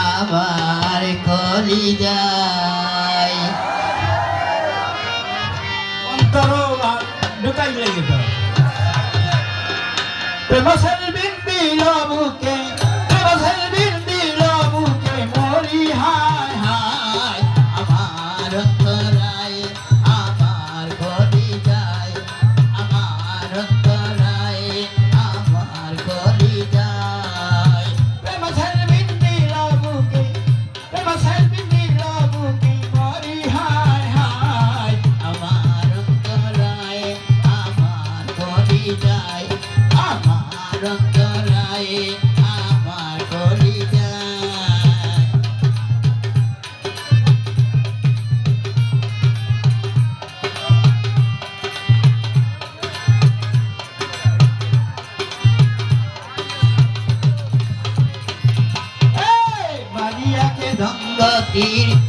আবার করি যাই অন্তর ঢুকাই লেগে প্রেমসের বিন্দিল বুকে যায় আমার অন্তরায়ে আমার করি যায় মারিয়াকে ধঙ্গ তীর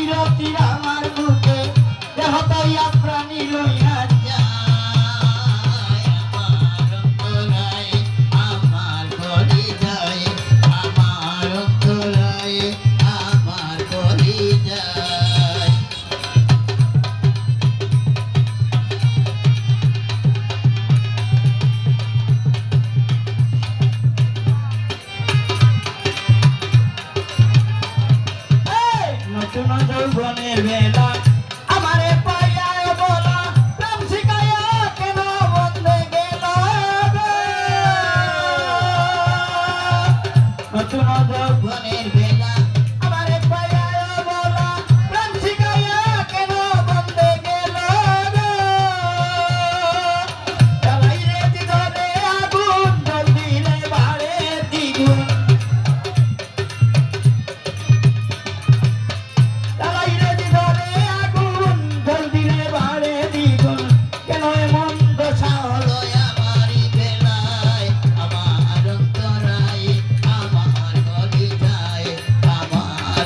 কৈরতিরা বনের বেলা। আমারে পাইয়া বলা প্রেম শিখাইয়া কেন বন্ধে গেল নতুন বনের বেলা।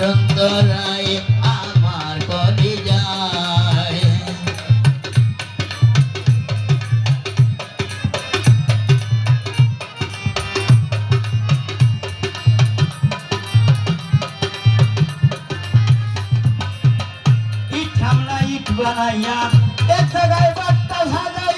সুন্দরায় আমার কলি বানাইয়া এত গায়ে বার্তা সাজাই